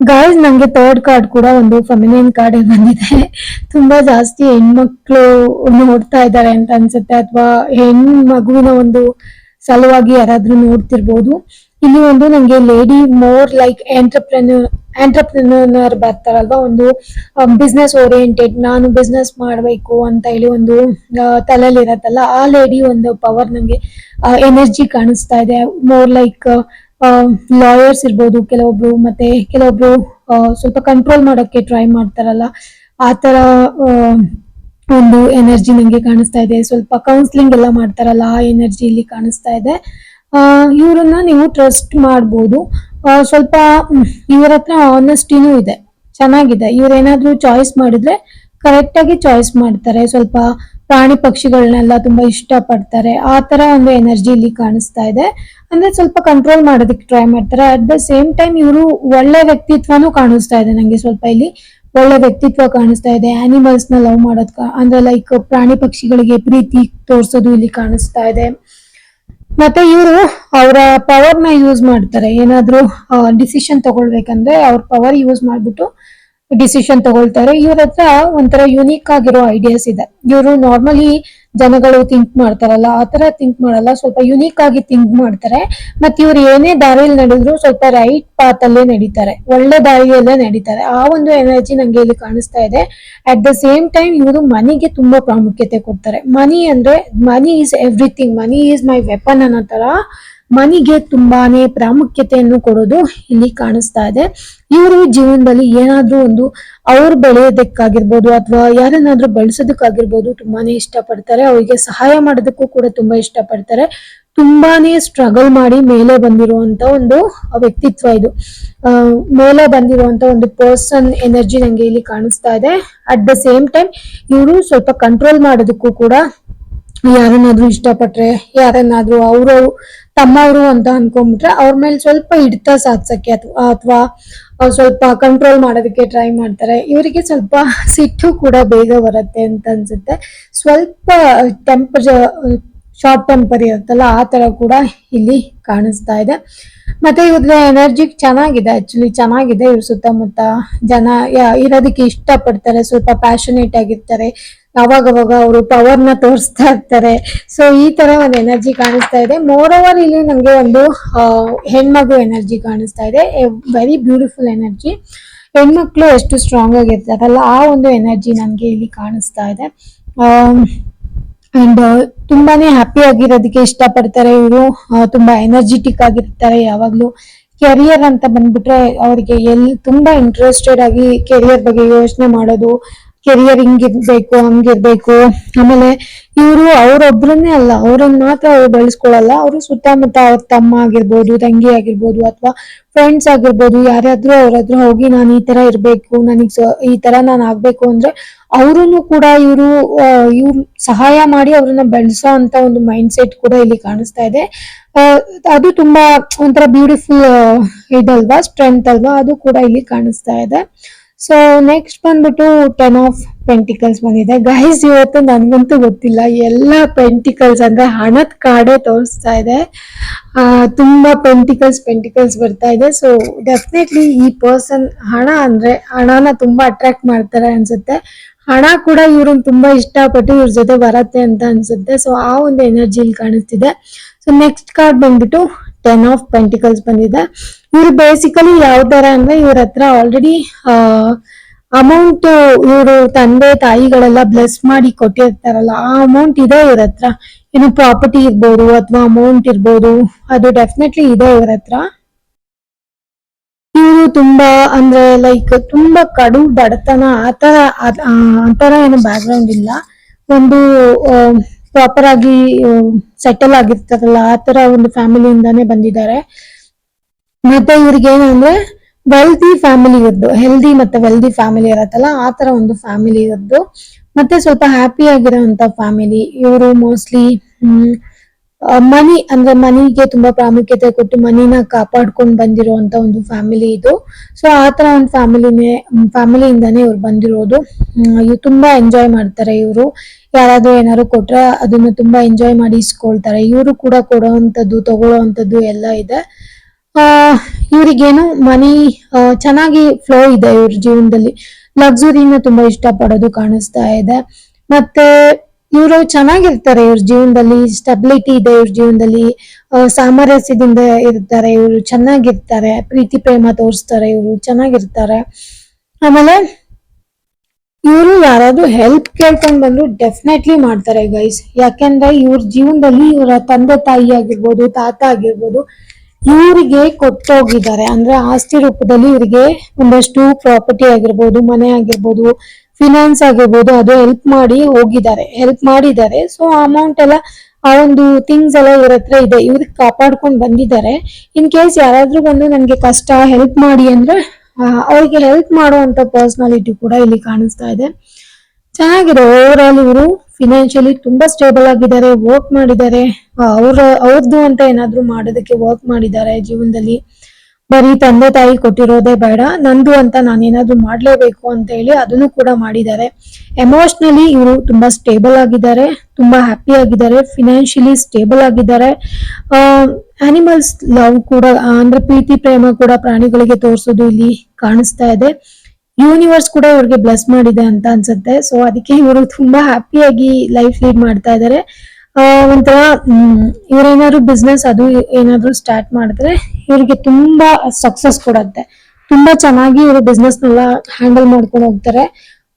ಗಾಯ್ಸ್ ನಂಗೆ ಥರ್ಡ್ ಕಾರ್ಡ್ ಕೂಡ ಒಂದು ಫೆಮಿನೈನ್ ಕಾರ್ಡ್ ಬಂದಿದೆ. ತುಂಬಾ ಜಾಸ್ತಿ ಹೆಣ್ಮಕ್ಳು ನೋಡ್ತಾ ಇದ್ದಾರೆ ಅಂತ ಅನ್ಸುತ್ತೆ. ಅಥವಾ ಹೆಣ್ ಮಗುವಿನ ಒಂದು ಸಲುವಾಗಿ ಯಾರಾದ್ರೂ ನೋಡ್ತಿರ್ಬೋದು. ಇಲ್ಲಿ ಒಂದು ನಂಗೆ lady more like entrepreneur entrepreneur ಬರ್ತಾರಲ್ವಾ? ಒಂದು ಬಿಸ್ನೆಸ್ ಓರಿಯೆಂಟೆಡ್ ನಾನು ಬಿಸ್ನೆಸ್ ಮಾಡಬೇಕು ಅಂತ ಹೇಳಿ ಒಂದು ತಲೆಯಲ್ಲಿ ಇರತ್ತಲ್ಲ, ಆ ಲೇಡಿ ಒಂದು ಪವರ್ ನಂಗೆ ಎನರ್ಜಿ ಕಾಣಿಸ್ತಾ ಇದೆ. ಮೋರ್ ಲೈಕ್ ಲಾಯರ್ಸ್ ಇರ್ಬೋದು, ಕೆಲವೊಬ್ರು, ಮತ್ತೆ ಕೆಲವೊಬ್ರು ಸ್ವಲ್ಪ ಕಂಟ್ರೋಲ್ ಮಾಡೋಕ್ಕೆ ಟ್ರೈ ಮಾಡ್ತಾರಲ್ಲ, ಆ ತರ ಒಂದು ಎನರ್ಜಿ ನಂಗೆ ಕಾಣಿಸ್ತಾ ಇದೆ. ಸ್ವಲ್ಪ ಕೌನ್ಸಿಲಿಂಗ್ ಎಲ್ಲ ಮಾಡ್ತಾರಲ್ಲ, ಆ ಎನರ್ಜಿ ಇಲ್ಲಿ ಕಾಣಿಸ್ತಾ ಇದೆ. ಇವ್ರನ್ನ ನೀವು ಟ್ರಸ್ಟ್ ಮಾಡ್ಬೋದು. ಸ್ವಲ್ಪ ಇವ್ರ ಹತ್ರ ಆನೆಸ್ಟಿನೂ ಇದೆ. ಚೆನ್ನಾಗಿದೆ. ಇವ್ರೇನಾದ್ರೂ ಚಾಯ್ಸ್ ಮಾಡಿದ್ರೆ ಕರೆಕ್ಟ್ ಆಗಿ ಚಾಯ್ಸ್ ಮಾಡ್ತಾರೆ. ಸ್ವಲ್ಪ ಪ್ರಾಣಿ ಪಕ್ಷಿಗಳನ್ನೆಲ್ಲ ತುಂಬಾ ಇಷ್ಟ ಪಡ್ತಾರೆ ಆ ತರ ಒಂದು ಎನರ್ಜಿ ಇಲ್ಲಿ ಕಾಣಿಸ್ತಾ ಇದೆ. ಅಂದ್ರೆ ಸ್ವಲ್ಪ ಕಂಟ್ರೋಲ್ ಮಾಡೋದಕ್ಕೆ ಟ್ರೈ ಮಾಡ್ತಾರೆ. ಅಟ್ ದ ಸೇಮ್ ಟೈಮ್ ಇವರು ಒಳ್ಳೆ ವ್ಯಕ್ತಿತ್ವನೂ ಕಾಣಿಸ್ತಾ ಇದೆ ನಂಗೆ ಸ್ವಲ್ಪ ಇಲ್ಲಿ. ಒಳ್ಳೆ ವ್ಯಕ್ತಿತ್ವ ಕಾಣಿಸ್ತಾ ಇದೆ. ಆನಿಮಲ್ಸ್ನ ಲವ್ ಮಾಡೋದ್ ಅಂದ್ರೆ ಲೈಕ್ ಪ್ರಾಣಿ ಪಕ್ಷಿಗಳಿಗೆ ಪ್ರೀತಿ ತೋರ್ಸೋದು ಇಲ್ಲಿ ಕಾಣಿಸ್ತಾ ಇದೆ. ಮತ್ತೆ ಇವರು ಅವರ ಪವರ್ನ ಯೂಸ್ ಮಾಡ್ತಾರೆ. ಏನಾದ್ರೂ ಡಿಸಿಷನ್ ತಗೊಳ್ಬೇಕಂದ್ರೆ ಅವ್ರ ಪವರ್ ಯೂಸ್ ಮಾಡ್ಬಿಟ್ಟು ಡಿಸಿಷನ್ ತಗೊಳ್ತಾರೆ. ಇವ್ರ ಹತ್ರ ಒಂಥರ ಯುನೀಕ್ ಆಗಿರೋ ಐಡಿಯಾಸ್ ಇದೆ. ಇವರು ನಾರ್ಮಲಿ ಜನಗಳು ಥಿಂಕ್ ಮಾಡ್ತಾರಲ್ಲ, ಆ ತರ ಥಿಂಕ್ ಮಾಡಲ್ಲ. ಸ್ವಲ್ಪ ಯುನೀಕ್ ಆಗಿ ಥಿಂಕ್ ಮಾಡ್ತಾರೆ. ಮತ್ತೆ ಇವ್ರು ಏನೇ ದಾರಿಯಲ್ಲಿ ನಡೆದ್ರು ಸ್ವಲ್ಪ ರೈಟ್ ಪಾತ್ ಅಲ್ಲೇ ನಡೀತಾರೆ. ಒಳ್ಳೆ ದಾರಿಯಲ್ಲೇ ನಡೀತಾರೆ. ಆ ಒಂದು ಎನರ್ಜಿ ನಂಗೆ ಇಲ್ಲಿ ಕಾಣಿಸ್ತಾ ಇದೆ. ಅಟ್ ದ ಸೇಮ್ ಟೈಮ್ ಇವರು ಮನಿಗೆ ತುಂಬಾ ಪ್ರಾಮುಖ್ಯತೆ ಕೊಡ್ತಾರೆ. ಮನಿ ಅಂದ್ರೆ money is everything money is my weapon ಅನ್ನೋ ತರ ಮನಿಗೆ ತುಂಬಾನೇ ಪ್ರಾಮುಖ್ಯತೆಯನ್ನು ಕೊಡೋದು ಇಲ್ಲಿ ಕಾಣಿಸ್ತಾ ಇದೆ. ಇವರು ಜೀವನದಲ್ಲಿ ಏನಾದ್ರೂ ಒಂದು ಅವ್ರು ಬೆಳೆಯೋದಕ್ಕಾಗಿರ್ಬೋದು ಅಥವಾ ಯಾರನ್ನಾದ್ರೂ ಬೆಳೆಸೋದಕ್ಕಾಗಿರ್ಬೋದು ತುಂಬಾನೇ ಇಷ್ಟಪಡ್ತಾರೆ. ಅವರಿಗೆ ಸಹಾಯ ಮಾಡೋದಕ್ಕೂ ಕೂಡ ತುಂಬಾ ಇಷ್ಟಪಡ್ತಾರೆ. ತುಂಬಾನೇ ಸ್ಟ್ರಗಲ್ ಮಾಡಿ ಮೇಲೆ ಬಂದಿರುವಂತ ಒಂದು ವ್ಯಕ್ತಿತ್ವ ಇದು. ಮೇಲೆ ಬಂದಿರುವಂತ ಒಂದು ಪರ್ಸನ್ ಎನರ್ಜಿ ನಂಗೆ ಇಲ್ಲಿ ಕಾಣಿಸ್ತಾ ಇದೆ. ಅಟ್ ದ ಸೇಮ್ ಟೈಮ್ ಇವರು ಸ್ವಲ್ಪ ಕಂಟ್ರೋಲ್ ಮಾಡೋದಕ್ಕೂ ಕೂಡ ಯಾರನ್ನಾದ್ರೂ ಇಷ್ಟಪಟ್ರೆ, ಯಾರನ್ನಾದ್ರೂ ಅವರು ತಮ್ಮವರು ಅಂತ ಅನ್ಕೊಂಡ್ಬಿಟ್ರೆ ಅವ್ರ ಮೇಲೆ ಸ್ವಲ್ಪ ಹಿಡಿತ ಸಾಧಿಸಕ್ಕೆ ಅಥವಾ ಅಥವಾ ಸ್ವಲ್ಪ ಕಂಟ್ರೋಲ್ ಮಾಡೋದಕ್ಕೆ ಟ್ರೈ ಮಾಡ್ತಾರೆ. ಇವರಿಗೆ ಸ್ವಲ್ಪ ಸಿಟ್ಟು ಕೂಡ ಬೇಗ ಬರುತ್ತೆ ಅಂತ ಅನ್ಸುತ್ತೆ. ಸ್ವಲ್ಪ ಟೆಂಪರ್ ಶಾರ್ಟ್ ಟೆಂಪರ್ ಇರುತ್ತಲ್ಲ, ಆ ತರ ಕೂಡ ಇಲ್ಲಿ ಕಾಣಿಸ್ತಾ ಇದೆ. ಮತ್ತೆ ಇವ್ರ ಎನರ್ಜಿ ಚೆನ್ನಾಗಿದೆ ಆಕ್ಚುಲಿ ಚೆನ್ನಾಗಿದೆ. ಇವ್ರ ಸುತ್ತಮುತ್ತ ಜನ ಇರೋದಕ್ಕೆ ಇಷ್ಟಪಡ್ತಾರೆ, ಸ್ವಲ್ಪ ಪ್ಯಾಷನೇಟ್ ಆಗಿರ್ತಾರೆ. ಅವಾಗ ಅವಾಗ ಅವರು ಪವರ್ನ ತೋರಿಸ್ತಾ ಇರ್ತಾರೆ. ಸೊ ಈ ತರ ಒಂದು ಎನರ್ಜಿ ಕಾಣಿಸ್ತಾ ಇದೆ. ಮೋರ್ ಓವರ್ ಇಲ್ಲಿ ನಂಗೆ ಒಂದು ಹೆಣ್ಮಗು ಎನರ್ಜಿ ಕಾಣಿಸ್ತಾ ಇದೆ. ವೆರಿ ಬ್ಯೂಟಿಫುಲ್ ಎನರ್ಜಿ ಹೆಣ್ಮಕ್ಳು ಎಷ್ಟು ಸ್ಟ್ರಾಂಗ್ ಆಗಿರ್ತಾರಲ್ಲ ಆ ಒಂದು ಎನರ್ಜಿ ನನಗೆ ಇಲ್ಲಿ ಕಾಣಿಸ್ತಾ ಇದೆ. ಅಂಡ್ ತುಂಬಾನೇ ಹ್ಯಾಪಿ ಆಗಿರೋದಕ್ಕೆ ಇಷ್ಟಪಡ್ತಾರೆ ಇವರು. ತುಂಬಾ ಎನರ್ಜೆಟಿಕ್ ಆಗಿರ್ತಾರೆ ಯಾವಾಗ್ಲೂ. ಕೆರಿಯರ್ ಅಂತ ಬಂದ್ಬಿಟ್ರೆ ಅವ್ರಿಗೆ ಎಲ್ಲಿ ತುಂಬಾ ಇಂಟ್ರೆಸ್ಟೆಡ್ ಆಗಿ ಕೆರಿಯರ್ ಬಗ್ಗೆ ಯೋಚನೆ ಮಾಡೋದು ಕೆರಿಯರ್ ಹಿಂಗಿರ್ಬೇಕು, ಹಂಗಿರ್ಬೇಕು. ಆಮೇಲೆ ಇವರು ಅವ್ರೊಬ್ರನ್ನೇ ಅಲ್ಲ, ಅವ್ರನ್ನ ಮಾತ್ರ ಅವ್ರು ಬೆಳೆಸ್ಕೊಳಲ್ಲ. ಅವರು ಸುತ್ತಮುತ್ತ ಅವ್ರ ತಮ್ಮ ಆಗಿರ್ಬೋದು, ತಂಗಿ ಆಗಿರ್ಬೋದು ಅಥವಾ ಫ್ರೆಂಡ್ಸ್ ಆಗಿರ್ಬೋದು, ಯಾರಾದ್ರೂ ಅವ್ರ ಹತ್ರ ಹೋಗಿ ನಾನು ಈ ತರ ಇರ್ಬೇಕು, ನನಗ್ ಈ ತರ ನಾನು ಆಗ್ಬೇಕು ಅಂದ್ರೆ ಅವ್ರನ್ನು ಕೂಡ ಇವರು ಇವ್ರು ಸಹಾಯ ಮಾಡಿ ಅವ್ರನ್ನ ಬೆಳೆಸೋ ಅಂತ ಒಂದು ಮೈಂಡ್ ಸೆಟ್ ಕೂಡ ಇಲ್ಲಿ ಕಾಣಿಸ್ತಾ ಇದೆ. ಅದು ತುಂಬಾ ಒಂಥರ ಬ್ಯೂಟಿಫುಲ್ ಇದಲ್ವಾ ಸ್ಟ್ರೆಂತ್ ಅಲ್ವಾ, ಅದು ಕೂಡ ಇಲ್ಲಿ ಕಾಣಿಸ್ತಾ ಇದೆ. ಸೊ ನೆಕ್ಸ್ಟ್ ಬಂದ್ಬಿಟ್ಟು ಟೆನ್ ಆಫ್ ಪೆಂಟಿಕಲ್ಸ್ ಬಂದಿದೆ. ಗೈಸ್ ಇವತ್ತು ನನಗಂತೂ ಗೊತ್ತಿಲ್ಲ. ಎಲ್ಲ ಪೆಂಟಿಕಲ್ಸ್ ಅಂದ್ರೆ ಹಣದ ಕಾಡೆ ತೋರಿಸ್ತಾ ಇದೆ. ತುಂಬಾ ಪೆಂಟಿಕಲ್ಸ್ ಪೆಂಟಿಕಲ್ಸ್ ಬರ್ತಾ ಇದೆ. ಸೊ ಡೆಫಿನೆಟ್ಲಿ ಈ ಪರ್ಸನ್ ಹಣ ಅಂದ್ರೆ ಹಣನ ತುಂಬಾ ಅಟ್ರಾಕ್ಟ್ ಮಾಡ್ತಾರೆ ಅನ್ಸುತ್ತೆ. ಹಣ ಕೂಡ ಇವ್ರನ್ನ ತುಂಬಾ ಇಷ್ಟಪಟ್ಟು ಇವ್ರ ಜೊತೆ ಬರತ್ತೆ ಅಂತ ಅನ್ಸುತ್ತೆ. ಸೊ ಆ ಒಂದು ಎನರ್ಜಿಲಿ ಕಾಣಿಸ್ತಿದೆ. ಸೊ ನೆಕ್ಸ್ಟ್ ಕಾರ್ಡ್ ಬಂದ್ಬಿಟ್ಟು ಟೆನ್ ಆಫ್ ಪೆಂಟಿಕಲ್ಸ್ ಬಂದಿದೆ. ಇವ್ರು ಬೇಸಿಕಲಿ ಯಾವ ತರ ಅಂದ್ರೆ ಇವ್ರ ಹತ್ರ ಆಲ್ರೆಡಿ ಅಮೌಂಟ್ ಇವರು ತಂದೆ ತಾಯಿಗಳೆಲ್ಲ ಬ್ಲೆಸ್ ಮಾಡಿ ಕೊಟ್ಟಿರ್ತಾರಲ್ಲ, ಆ ಅಮೌಂಟ್ ಇದೆ ಇವ್ರ ಹತ್ರ. ಏನು ಪ್ರಾಪರ್ಟಿ ಇರ್ಬೋದು ಅಥವಾ ಅಮೌಂಟ್ ಇರ್ಬೋದು, ಅದು ಡೆಫಿನೆಟ್ಲಿ ಇದೆ ಇವ್ರ ಹತ್ರ. ಇವರು ತುಂಬಾ ಅಂದ್ರೆ ಲೈಕ್ ತುಂಬಾ ಕಡು ಬಡತನ ಆತರ ಆ- ಆ ತರ ಏನು ಬ್ಯಾಕ್ ಗ್ರೌಂಡ್ ಇಲ್ಲ. ಒಂದು ಪ್ರಾಪರ್ ಆಗಿ ಸೆಟಲ್ ಆಗಿರ್ತಾರಲ್ಲ ಆತರ ತರ ಒಂದು ಫ್ಯಾಮಿಲಿಯಿಂದಾನೇ ಬಂದಿದ್ದಾರೆ. ಮತ್ತೆ ಇವ್ರಿಗೆ ಏನಂದ್ರೆ ವೆಲ್ದಿ ಫ್ಯಾಮಿಲಿ ಇದ್ದು ಹೆಲ್ದಿ ಮತ್ತೆ ವೆಲ್ದಿ ಫ್ಯಾಮಿಲಿ ಇರತ್ತಲ್ಲ ಆ ತರ ಒಂದು ಫ್ಯಾಮಿಲಿ ಇದ್ದು ಮತ್ತೆ ಸ್ವಲ್ಪ ಹ್ಯಾಪಿ ಆಗಿರೋಂತ ಫ್ಯಾಮಿಲಿ ಇವರು ಮೋಸ್ಟ್ಲಿ ಮನಿ ಅಂದ್ರೆ ಮನಿಗೆ ತುಂಬಾ ಪ್ರಾಮುಖ್ಯತೆ ಕೊಟ್ಟು ಮನಿನ ಕಾಪಾಡ್ಕೊಂಡು ಬಂದಿರುವಂತ ಒಂದು ಫ್ಯಾಮಿಲಿ ಇದು. ಸೊ ಆ ತರ ಒಂದು ಫ್ಯಾಮಿಲಿನೇ ಫ್ಯಾಮಿಲಿಯಿಂದಾನೇ ಇವ್ರು ಬಂದಿರೋದು. ಹ್ಮ್, ಇವ್ರು ತುಂಬಾ ಎಂಜಾಯ್ ಮಾಡ್ತಾರೆ ಇವರು. ಯಾರಾದ್ರೂ ಏನಾದ್ರು ಕೊಟ್ರೆ ಅದನ್ನ ತುಂಬಾ ಎಂಜಾಯ್ ಮಾಡಿ ಇಸ್ಕೊಳ್ತಾರೆ. ಇವರು ಕೂಡ ತಗೊಳೋ ಅಂತದ್ದು ಎಲ್ಲ ಇದೆ. ಆ, ಇವ್ರಿಗೇನು ಮನಿ ಚೆನ್ನಾಗಿ ಫ್ಲೋ ಇದೆ ಇವ್ರ ಜೀವನದಲ್ಲಿ. ಲಕ್ಸುರಿನ ತುಂಬಾ ಇಷ್ಟಪಡೋದು ಕಾಣಿಸ್ತಾ ಇದೆ. ಮತ್ತೆ ಇವರು ಚೆನ್ನಾಗಿರ್ತಾರೆ ಇವ್ರ ಜೀವನದಲ್ಲಿ ಸ್ಟೆಬಿಲಿಟಿ ಇದೆ ಇವ್ರ ಜೀವನದಲ್ಲಿ ಸಾಮರಸ್ಯದಿಂದ ಇರ್ತಾರೆ ಇವರು, ಚೆನ್ನಾಗಿರ್ತಾರೆ, ಪ್ರೀತಿ, ಪ್ರೇಮ ತೋರಿಸ್ತಾರೆ ಇವರು, ಚೆನ್ನಾಗಿರ್ತಾರೆ. ಆಮೇಲೆ ಇವರು ಯಾರಾದ್ರೂ ಹೆಲ್ಪ್ ಕೇಳ್ಕೊಂಡ್ ಬಂದ್ರು ಡೆಫಿನೆಟ್ಲಿ ಮಾಡ್ತಾರೆ ಗೈಸ್ ಯಾಕೆಂದ್ರೆ ಇವ್ರ ಜೀವನದಲ್ಲಿ ಇವರ ತಂದೆ ತಾಯಿ ಆಗಿರ್ಬೋದು, ತಾತ ಆಗಿರ್ಬೋದು ಇವರಿಗೆ ಕೊಟ್ಟೋಗಿದ್ದಾರೆ. ಅಂದ್ರೆ ಆಸ್ತಿ ರೂಪದಲ್ಲಿ ಇವರಿಗೆ ಒಂದಷ್ಟು ಪ್ರಾಪರ್ಟಿ ಆಗಿರ್ಬೋದು, ಮನೆ ಆಗಿರ್ಬೋದು ಫಿನಾನ್ಸ್ ಆಗಿರ್ಬೋದು, ಅದು ಹೆಲ್ಪ್ ಮಾಡಿ ಹೋಗಿದ್ದಾರೆ. ಹೆಲ್ಪ್ ಮಾಡಿದ್ದಾರೆ. ಸೊ ಅಮೌಂಟ್ ಎಲ್ಲ, ಆ ಒಂದು ಥಿಂಗ್ಸ್ ಎಲ್ಲ ಇವ್ರ ಹತ್ರ ಇದೆ. ಇವ್ರಿಗೆ ಕಾಪಾಡ್ಕೊಂಡು ಬಂದಿದ್ದಾರೆ. ಇನ್ ಕೇಸ್ ಯಾರಾದ್ರೂ ಬಂದು ನನ್ಗೆ ಕಷ್ಟ ಹೆಲ್ಪ್ ಮಾಡಿ ಅಂದ್ರೆ ಅವರಿಗೆ ಹೆಲ್ಪ್ ಮಾಡುವಂತ ಪರ್ಸನಾಲಿಟಿ ಕೂಡ ಇಲ್ಲಿ ಕಾಣಿಸ್ತಾ ಇದೆ. ಚೆನ್ನಾಗಿದೆ. ಓವರ್ ಆಲ್ ಇವರು ಫಿನಾನ್ಷಿಯಲಿ ತುಂಬಾ ಸ್ಟೇಬಲ್ ಆಗಿದ್ದಾರೆ ವರ್ಕ್ ಮಾಡಿದ್ದಾರೆ. ಅವ್ರ ಅವ್ರದ್ದು ಅಂತ ಏನಾದ್ರು ಮಾಡೋದಕ್ಕೆ ವರ್ಕ್ ಮಾಡಿದ್ದಾರೆ ಜೀವನದಲ್ಲಿ. ಬರೀ ತಂದೆ ತಾಯಿ ಕೊಟ್ಟಿರೋದೇ ಬೇಡ, ನಂದು ಅಂತ ನಾನೇನಾದ್ರೂ ಮಾಡ್ಲೇಬೇಕು ಅಂತ ಹೇಳಿ ಅದನ್ನು ಕೂಡ ಮಾಡಿದ್ದಾರೆ. ಎಮೋಷ್ನಲಿ ಇವರು ತುಂಬಾ ಸ್ಟೇಬಲ್ ಆಗಿದ್ದಾರೆ, ತುಂಬಾ ಹ್ಯಾಪಿ ಆಗಿದ್ದಾರೆ ಫಿನಾನ್ಷಿಯಲಿ ಸ್ಟೇಬಲ್ ಆಗಿದ್ದಾರೆ. ಅನಿಮಲ್ಸ್ ಲವ್ ಕೂಡ, ಅಂದ್ರೆ ಪ್ರೀತಿ, ಪ್ರೇಮ ಕೂಡ ಪ್ರಾಣಿಗಳಿಗೆ ತೋರಿಸೋದು ಇಲ್ಲಿ ಕಾಣಿಸ್ತಾ ಇದೆ. ಯೂನಿವರ್ಸ್ ಕೂಡ ಇವ್ರಿಗೆ ಬ್ಲೆಸ್ ಮಾಡಿದೆ ಅಂತ ಅನ್ಸುತ್ತೆ. ಸೊ ಅದಕ್ಕೆ ಇವರು ತುಂಬಾ ಹ್ಯಾಪಿಯಾಗಿ ಲೈಫ್ ಲೀಡ್ ಮಾಡ್ತಾ ಇದ್ದಾರೆ ಒಂಥರ ಇವ್ರೇನಾದ್ರು ಬಿಸ್ನೆಸ್ ಅದು ಏನಾದ್ರು ಸ್ಟಾರ್ಟ್ ಮಾಡಿದ್ರೆ ಇವ್ರಿಗೆ ತುಂಬಾ ಸಕ್ಸಸ್ ಕೊಡತ್ತೆ. ತುಂಬಾ ಚೆನ್ನಾಗಿ ಇವರು ಬಿಸ್ನೆಸ್ ನೆಲ್ಲ ಹ್ಯಾಂಡಲ್ ಮಾಡ್ಕೊಂಡು ಹೋಗ್ತಾರೆ.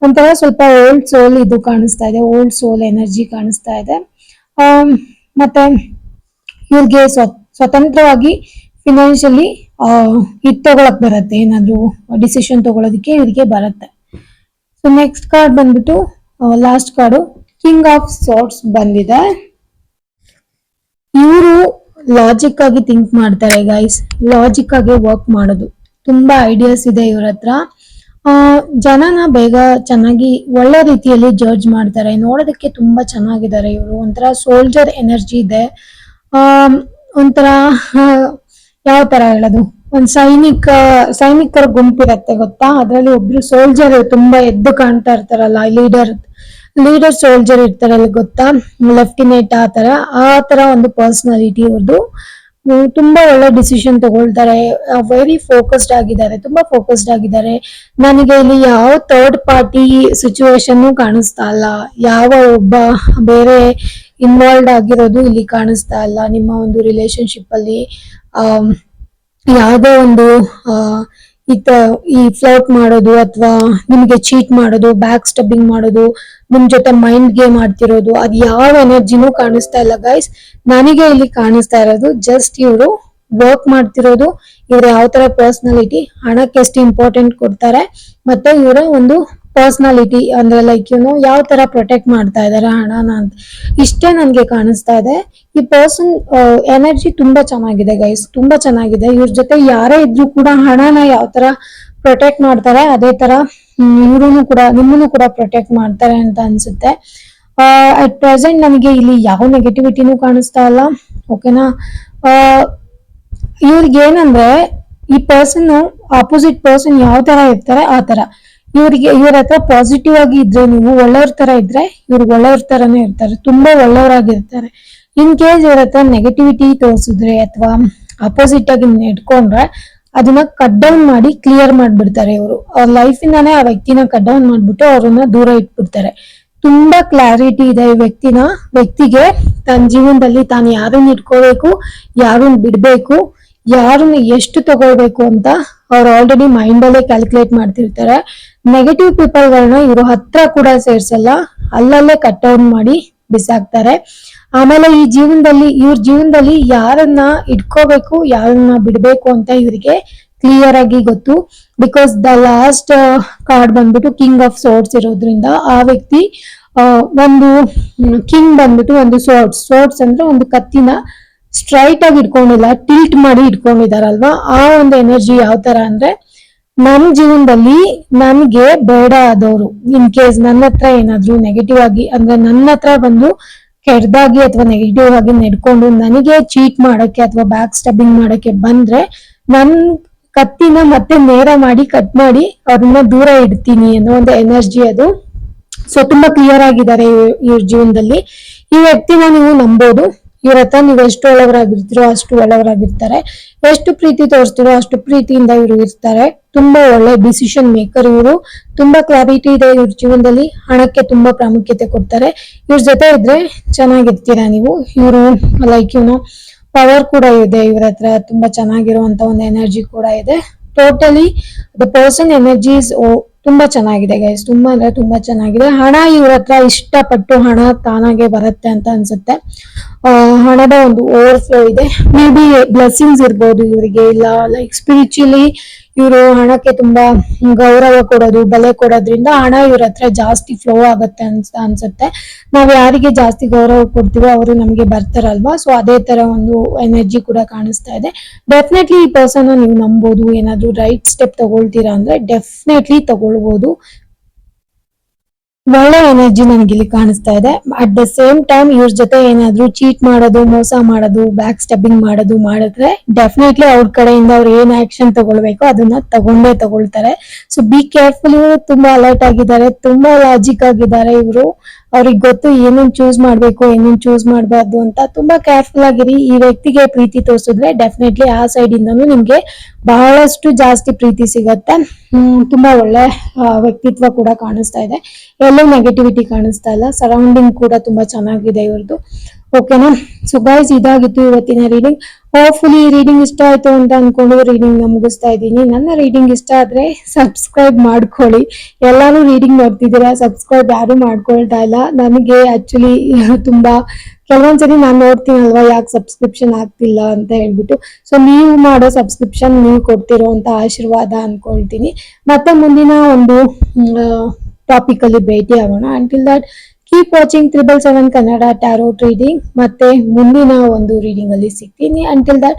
ಒಂಥರ ಸ್ವಲ್ಪ ಓಲ್ಡ್ ಸೋಲ್ ಇದು ಕಾಣಿಸ್ತಾ ಇದೆ. ಓಲ್ಡ್ ಸೋಲ್ ಎನರ್ಜಿ ಕಾಣಿಸ್ತಾ ಇದೆ. ಮತ್ತೆ ಇವ್ರಿಗೆ ಸ್ವ, ಸ್ವತಂತ್ರವಾಗಿ ಫಿನಾನ್ಷಿಯಲಿ ಇದು ತಗೊಳಕ್ ಬರತ್ತೆ, ಏನಾದ್ರು ಡಿಸಿಷನ್ ತಗೊಳೋದಕ್ಕೆ ಇವರಿಗೆ ಬರತ್ತೆ. ಸೊ ನೆಕ್ಸ್ಟ್ ಕಾರ್ಡ್ ಬಂದ್ಬಿಟ್ಟು last card king of swords ಬಂದಿದೆ. ಇವರು ಲಾಜಿಕ್ ಆಗಿ ಥಿಂಕ್ ಮಾಡ್ತಾರೆ ಗೈಸ್ ಲಾಜಿಕ್ ಆಗಿ ವರ್ಕ್ ಮಾಡೋದು. ತುಂಬಾ ಐಡಿಯಾಸ್ ಇದೆ ಇವ್ರ ಹತ್ರ. ಜನನ ಬೇಗ ಚೆನ್ನಾಗಿ, ಒಳ್ಳೆ ರೀತಿಯಲ್ಲಿ ಜಡ್ಜ್ ಮಾಡ್ತಾರೆ. ನೋಡೋದಕ್ಕೆ ತುಂಬಾ ಚೆನ್ನಾಗಿದ್ದಾರೆ ಇವರು. ಒಂಥರ ಸೋಲ್ಜರ್ ಎನರ್ಜಿ ಇದೆ. ಒಂಥರ ಯಾವ ತರ ಹೇಳೋದು? ಒಂದ್ ಸೈನಿಕ, ಸೈನಿಕರ ಗುಂಪಿರತ್ತೆ ಗೊತ್ತಾ? ಅದ್ರಲ್ಲಿ ಒಬ್ರು ಸೋಲ್ಜರ್ ತುಂಬಾ ಎದ್ದು ಕಾಣ್ತಾ ಇರ್ತಾರಲ್ಲ ಲೀಡರ್ ಲೀಡರ್ ಸೋಲ್ಜರ್ ಇರ್ತಾರಲ್ಲ ಗೊತ್ತಾ? ಲೆಫ್ಟಿನೆಂಟ್ ಆ ತರ ಆ ತರ ಒಂದು ಪರ್ಸನಾಲಿಟಿ ಇವ್ರದ್ದು ತುಂಬಾ ಒಳ್ಳೆ ಡಿಸಿಷನ್ ತಗೊಳ್ತಾರೆ. ವೆರಿ ಫೋಕಸ್ಡ್ ಆಗಿದ್ದಾರೆ, ತುಂಬಾ ಫೋಕಸ್ಡ್ ಆಗಿದ್ದಾರೆ. ನನಗೆ ಇಲ್ಲಿ ಯಾವ ಥರ್ಡ್ ಪಾರ್ಟಿ ಸಿಚುವೇಶನ್ ಕಾಣಿಸ್ತಾ ಇಲ್ಲ. ಯಾವ ಒಬ್ಬ ಬೇರೆ ಇನ್ವಾಲ್ವ್ ಆಗಿರೋದು ಇಲ್ಲಿ ಕಾಣಿಸ್ತಾ ಇಲ್ಲ ನಿಮ್ಮ ಒಂದು ರಿಲೇಶನ್ಶಿಪ್ ಅಲ್ಲಿ. ಯಾವುದೋ ಒಂದು ಆ, ಇತ ಈ ಫ್ಲರ್ಟ್ ಮಾಡೋದು ಅಥವಾ ನಿಮಗೆ ಚೀಟ್ ಮಾಡೋದು ಬ್ಯಾಕ್ ಸ್ಟಬ್ಬಿಂಗ್ ಮಾಡೋದು ನಿಮ್ ಜೊತೆ ಮೈಂಡ್ ಗೇಮ್ ಆಡ್ತಿರೋದು ಅದು ಯಾವ ಎನರ್ಜಿನೂ ಕಾಣಿಸ್ತಾ ಇಲ್ಲ ಗೈಸ್ ನನಗೆ ಇಲ್ಲಿ ಕಾಣಿಸ್ತಾ ಇರೋದು ಜಸ್ಟ್ ಇವರು ವರ್ಕ್ ಮಾಡ್ತಿರೋದು ಇವ್ರ ಯಾವ ತರ ಪರ್ಸನಾಲಿಟಿ ಹಣಕ್ಕೆ ಎಷ್ಟು ಇಂಪಾರ್ಟೆಂಟ್ ಕೊಡ್ತಾರೆ ಮತ್ತೆ ಇವರ ಒಂದು ಪರ್ಸನಾಲಿಟಿ ಅಂದ್ರೆ ಲೈಕ್ ಯುನೋ ಯಾವ ತರ ಪ್ರೊಟೆಕ್ಟ್ ಮಾಡ್ತಾ ಇದಾರೆ ಹಣನ ಅಂತ. ಇಷ್ಟೇ ನನಗೆ ಕಾಣಿಸ್ತಾ ಇದೆ. ಈ ಪರ್ಸನ್ ಎನರ್ಜಿ ತುಂಬಾ ಚೆನ್ನಾಗಿದೆ ಗೈಸ್ ತುಂಬಾ ಚೆನ್ನಾಗಿದೆ. ಇವ್ರ ಜೊತೆ ಯಾರೇ ಇದ್ರು ಕೂಡ ಹಣನ ಯಾವ ತರ ಪ್ರೊಟೆಕ್ಟ್ ಮಾಡ್ತಾರೆ, ಅದೇ ತರ ಇವ್ರು ಕೂಡ, ನಿಮ್ಮನ್ನು ಕೂಡ ಪ್ರೊಟೆಕ್ಟ್ ಮಾಡ್ತಾರೆ ಅಂತ ಅನ್ಸುತ್ತೆ. ಅಟ್ ಪ್ರೆಸೆಂಟ್ ನನಗೆ ಇಲ್ಲಿ ಯಾವ ನೆಗೆಟಿವಿಟಿನೂ ಕಾಣಿಸ್ತಾ ಇಲ್ಲ. ಓಕೆನಾ ಇವ್ರಿಗೆ ಏನಂದ್ರೆ ಈ ಪರ್ಸನ್ ಆಪೋಸಿಟ್ ಪರ್ಸನ್ ಯಾವ ತರ ಇರ್ತಾರೆ, ಆ ತರ. ಇವ್ರಿಗೆ, ಇವ್ರ ಹತ್ರ ಪಾಸಿಟಿವ್ ಆಗಿ ಇದ್ರೆ ನೀವು ಒಳ್ಳೆಯವ್ರ ತರ ಇದ್ರೆ ಇವ್ರಿಗೆ ಒಳ್ಳೆಯವ್ರ ತರನೇ ಇರ್ತಾರೆ. ತುಂಬಾ ಒಳ್ಳೆಯವರಾಗಿರ್ತಾರೆ ಇನ್ ಕೇಸ್ ಇವ್ರ ಹತ್ರ ನೆಗೆಟಿವಿಟಿ ತೋರಿಸಿದ್ರೆ ಅಥವಾ ಅಪೋಸಿಟ್ ಆಗಿ ನೆಡ್ಕೊಂಡ್ರೆ ಅದನ್ನ ಕಟ್ ಡೌನ್ ಮಾಡಿ ಕ್ಲಿಯರ್ ಮಾಡ್ಬಿಡ್ತಾರೆ ಇವರು. ಅವ್ರ ಲೈಫಿಂದಾನೇ ಆ ವ್ಯಕ್ತಿನ ಕಟ್ ಡೌನ್ ಮಾಡ್ಬಿಟ್ಟು ಅವ್ರನ್ನ ದೂರ ಇಟ್ಬಿಡ್ತಾರೆ. ತುಂಬಾ ಕ್ಲಾರಿಟಿ ಇದೆ ಈ ವ್ಯಕ್ತಿನ, ವ್ಯಕ್ತಿಗೆ ತನ್ನ ಜೀವನದಲ್ಲಿ ತಾನು ಯಾರನ್ನ ಇಟ್ಕೋಬೇಕು ಯಾರನ್ನ ಬಿಡ್ಬೇಕು ಯಾರನ್ನ ಎಷ್ಟು ತಗೊಳ್ಬೇಕು ಅಂತ ಅವ್ರು ಆಲ್ರೆಡಿ ಮೈಂಡ್ ಅಲ್ಲೇ ಕ್ಯಾಲ್ಕುಲೇಟ್ ಮಾಡ್ತಿರ್ತಾರೆ. ನೆಗೆಟಿವ್ ಪೀಪಲ್ ಗಳನ್ನ ಇವರು ಹತ್ರ ಕೂಡ ಸೇರ್ಸಲ್ಲ, ಅಲ್ಲಲ್ಲೇ ಕಟ್ ಡೌನ್ ಮಾಡಿ ಬಿಸಾಕ್ತಾರೆ. ಆಮೇಲೆ ಈ ಜೀವನದಲ್ಲಿ, ಇವ್ರ ಜೀವನದಲ್ಲಿ ಯಾರನ್ನ ಇಟ್ಕೋಬೇಕು, ಯಾರನ್ನ ಬಿಡ್ಬೇಕು ಅಂತ ಇವರಿಗೆ ಕ್ಲಿಯರ್ ಆಗಿ ಗೊತ್ತು. ಬಿಕಾಸ್ ದ ಲಾಸ್ಟ್ ಕಾರ್ಡ್ ಬಂದ್ಬಿಟ್ಟು ಕಿಂಗ್ ಆಫ್ ಸೋರ್ಟ್ಸ್ ಇರೋದ್ರಿಂದ ಆ ವ್ಯಕ್ತಿ ಒಂದು, ಕಿಂಗ್ ಬಂದ್ಬಿಟ್ಟು ಒಂದು ಸೋರ್ಟ್ಸ್ ಸೋರ್ಟ್ಸ್ ಅಂದ್ರೆ ಒಂದು ಕತ್ತಿನ ಸ್ಟ್ರೈಟ್ ಆಗಿ ಇಟ್ಕೊಂಡಿಲ್ಲ ಟಿಲ್ಟ್ ಮಾಡಿ ಇಟ್ಕೊಂಡಿದಾರಲ್ವಾ ಆ ಒಂದು ಎನರ್ಜಿ ಯಾವ ತರ ಅಂದ್ರೆ ನನ್ ಜೀವನದಲ್ಲಿ ನನ್ಗೆ ಬೇಡ ಆದವರು. ಇನ್ ಕೇಸ್ ನನ್ನ ಹತ್ರ ಏನಾದ್ರು ನೆಗೆಟಿವ್ ಆಗಿ, ಅಂದ್ರೆ ನನ್ನ ಹತ್ರ ಬಂದು ಕೆಡ್ದಾಗಿ ಅಥವಾ ನೆಗೆಟಿವ್ ಆಗಿ ನಡ್ಕೊಂಡು ನನಗೆ ಚೀಟ್ ಮಾಡೋಕೆ ಅಥವಾ ಬ್ಯಾಕ್ ಸ್ಟಬ್ಬಿಂಗ್ ಮಾಡೋಕೆ ಬಂದ್ರೆ ನನ್ ಕತ್ತಿನ ಮತ್ತೆ ನೇರ ಮಾಡಿ ಕಟ್ ಮಾಡಿ ಅವ್ರನ್ನ ದೂರ ಇಡ್ತೀನಿ ಅನ್ನೋ ಒಂದು ಎನರ್ಜಿ ಅದು. ಸೊ ತುಂಬಾ ಕ್ಲಿಯರ್ ಆಗಿದ್ದಾರೆ ಇವ್- ಇವ್ರ ಜೀವನದಲ್ಲಿ. ಈ ವ್ಯಕ್ತಿನ ನೀವು ನಂಬೋದು. ಇವ್ರ ಹತ್ರ ನೀವು ಎಷ್ಟು ಒಳ್ಳೆಯವರಾಗಿರ್ತೀರೋ ಅಷ್ಟು ಒಳ್ಳೆಯವರಾಗಿರ್ತಾರೆ. ಎಷ್ಟು ಪ್ರೀತಿ ತೋರಿಸ್ತೀರೋ ಅಷ್ಟು ಪ್ರೀತಿಯಿಂದ ಇವರು ಇರ್ತಾರೆ. ತುಂಬಾ ಒಳ್ಳೆ ಡಿಸಿಷನ್ ಮೇಕರ್ ಇವರು. ತುಂಬಾ ಕ್ಲಾರಿಟಿ ಇದೆ ಇವ್ರ ಜೀವನದಲ್ಲಿ. ಹಣಕ್ಕೆ ತುಂಬಾ ಪ್ರಾಮುಖ್ಯತೆ ಕೊಡ್ತಾರೆ. ಇವ್ರ ಜೊತೆ ಇದ್ರೆ ಚೆನ್ನಾಗಿರ್ತೀರಾ ನೀವು? ಇವರು ಲೈಕ್ ಇವನು ಪವರ್ ಕೂಡ ಇದೆ ಇವ್ರ ಹತ್ರ. ತುಂಬಾ ಚೆನ್ನಾಗಿರುವಂತ ಒಂದು ಎನರ್ಜಿ ಕೂಡ ಇದೆ. ಟೋಟಲಿ ದ ಪರ್ಸನ್ ಎನರ್ಜೀಸ್ ತುಂಬಾ ಚೆನ್ನಾಗಿದೆ ಗೈಸ್ ತುಂಬಾ ಅಂದ್ರೆ ತುಂಬಾ ಚೆನ್ನಾಗಿದೆ. ಹಣ ಇವ್ರ ಹತ್ರ ಇಷ್ಟಪಟ್ಟು ಹಣ ತಾನಾಗೆ ಬರುತ್ತೆ ಅಂತ ಅನ್ಸುತ್ತೆ. ಹಣದ ಒಂದು ಓವರ್ಫ್ಲೋ ಇದೆ. ಮೇ ಬಿ ಬ್ಲೆಸ್ಸಿಂಗ್ಸ್ ಇರ್ಬೋದು ಇವರಿಗೆ, ಇಲ್ಲ ಲೈಕ್ ಸ್ಪಿರಿಚುಲಿ ಇವರು ಹಣಕ್ಕೆ ತುಂಬಾ ಗೌರವ ಕೊಡೋದು, ಬೆಲೆ ಕೊಡೋದ್ರಿಂದ ಹಣ ಇವ್ರ ಹತ್ರ ಜಾಸ್ತಿ ಫ್ಲೋ ಆಗುತ್ತೆ ಅನ್ಸ, ಅನ್ಸುತ್ತೆ. ನಾವ್ ಯಾರಿಗೆ ಜಾಸ್ತಿ ಗೌರವ ಕೊಡ್ತೀವೋ ಅವರು ನಮ್ಗೆ ಬರ್ತಾರಲ್ವಾ? ಸೊ ಅದೇ ತರ ಒಂದು ಎನರ್ಜಿ ಕೂಡ ಕಾಣಿಸ್ತಾ ಇದೆ. ಡೆಫಿನೆಟ್ಲಿ ಈ ಪರ್ಸನ್ ನೀವು ನಂಬೋದು. ಏನಾದ್ರು ರೈಟ್ ಸ್ಟೆಪ್ ತಗೊಳ್ತೀರಾ ಅಂದ್ರೆ ಡೆಫಿನೆಟ್ಲಿ ತಗೊಳ್ಬೋದು. ಒಳ್ಳೆ ಎನರ್ಜಿ ನನಗೆ ಇಲ್ಲಿ ಕಾಣಿಸ್ತಾ ಇದೆ. ಅಟ್ ದ ಸೇಮ್ ಟೈಮ್ ಇವ್ರ ಜೊತೆ ಏನಾದ್ರು ಚೀಟ್ ಮಾಡೋದು, ಮೋಸ ಮಾಡೋದು ಬ್ಯಾಕ್ ಸ್ಟೆಬ್ಬಿಂಗ್ ಮಾಡೋದು ಮಾಡಿದ್ರೆ ಡೆಫಿನೆಟ್ಲಿ ಅವ್ರ ಕಡೆಯಿಂದ ಅವ್ರು ಏನ್ ಆಕ್ಷನ್ ತಗೊಳ್ಬೇಕು ಅದನ್ನ ತಗೊಂಡೇ ತಗೊಳ್ತಾರೆ. ಸೊ ಬಿ ಕೇರ್ಫುಲ್ ತುಂಬಾ ಅಲರ್ಟ್ ಆಗಿದ್ದಾರೆ, ತುಂಬಾ ಲಾಜಿಕ್ ಆಗಿದ್ದಾರೆ ಇವರು. ಅವ್ರಿಗೆ ಗೊತ್ತು ಏನೇನ್ ಚೂಸ್ ಮಾಡ್ಬೇಕು, ಏನೇನ್ ಚೂಸ್ ಮಾಡಬಾರ್ದು ಅಂತ ತುಂಬಾ ಕೇರ್ಫುಲ್ ಆಗಿರಿ. ಈ ವ್ಯಕ್ತಿಗೆ ಪ್ರೀತಿ ತೋರಿಸಿದ್ರೆ ಡೆಫಿನೆಟ್ಲಿ ಆ ಸೈಡ್ ಇಂದನು ನಿಮ್ಗೆ ಬಹಳಷ್ಟು ಜಾಸ್ತಿ ಪ್ರೀತಿ ಸಿಗತ್ತೆ. ತುಂಬಾ ಒಳ್ಳೆ ವ್ಯಕ್ತಿತ್ವ ಕೂಡ ಕಾಣಿಸ್ತಾ ಇದೆ. ಎಲ್ಲೂ ನೆಗೆಟಿವಿಟಿ ಕಾಣಿಸ್ತಾ ಇಲ್ಲ. ಸರೌಂಡಿಂಗ್ ಕೂಡ ತುಂಬಾ ಚೆನ್ನಾಗಿದೆ ಇವ್ರದ್ದು ಓಕೆನಾ ಸೊ ಗೈಸ್ ಇದಾಗಿತ್ತು ಇವತ್ತಿನ ರೀಡಿಂಗ್ ಹೋಪ್ಫುಲಿ ರೀಡಿಂಗ್ ಇಷ್ಟ ಆಯ್ತು ಅಂತ ಅನ್ಕೊಂಡು ರೀಡಿಂಗ್ನ ಮುಗಿಸ್ತಾ ಇದ್ದೀನಿ. ನನ್ನ ರೀಡಿಂಗ್ ಇಷ್ಟ ಆದ್ರೆ ಸಬ್ಸ್ಕ್ರೈಬ್ ಮಾಡ್ಕೊಳ್ಳಿ. ಎಲ್ಲಾರು ರೀಡಿಂಗ್ ನೋಡ್ತಿದ್ದೀರಾ? ಸಬ್ಸ್ಕ್ರೈಬ್ ಯಾರು ಮಾಡ್ಕೊಳ್ತಾ ಇಲ್ಲ. ನನಗೆ ಆಕ್ಚುಲಿ ತುಂಬಾ, ಕೆಲವೊಂದ್ಸರಿ ನಾನು ನೋಡ್ತೀನಲ್ವಾ, ಯಾಕೆ ಸಬ್ಸ್ಕ್ರಿಪ್ಷನ್ ಆಗ್ತಿಲ್ಲ ಅಂತ ಹೇಳ್ಬಿಟ್ಟು. ಸೊ ನೀವು ಮಾಡೋ ಸಬ್ಸ್ಕ್ರಿಪ್ಷನ್ ನೀವು ಕೊಡ್ತಿರೋ ಅಂತ ಆಶೀರ್ವಾದ ಅನ್ಕೊಳ್ತೀನಿ. ಮತ್ತೆ ಮುಂದಿನ ಒಂದು ಟಾಪಿಕ್ ಅಲ್ಲಿ ಭೇಟಿ ಆಗೋಣ until that keep watching triple seven Kannada tarot reading ಮತ್ತೆ ಮುಂದಿನ ಒಂದು ರೀಡಿಂಗ್ ಅಲ್ಲಿ ಸಿಗ್ತೀನಿ. ಅಂಟಿಲ್ ದಟ್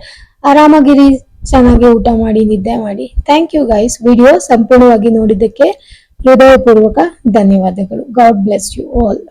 ಆರಾಮಾಗಿರಿ, ಚೆನ್ನಾಗಿ ಊಟ ಮಾಡಿ, ನಿದ್ದೆ ಮಾಡಿ. ಥ್ಯಾಂಕ್ ಯು ಗೈಸ್ ವಿಡಿಯೋ ಸಂಪೂರ್ಣವಾಗಿ ನೋಡಿದ್ದಕ್ಕೆ ಹೃದಯಪೂರ್ವಕ ಧನ್ಯವಾದಗಳು. God bless you all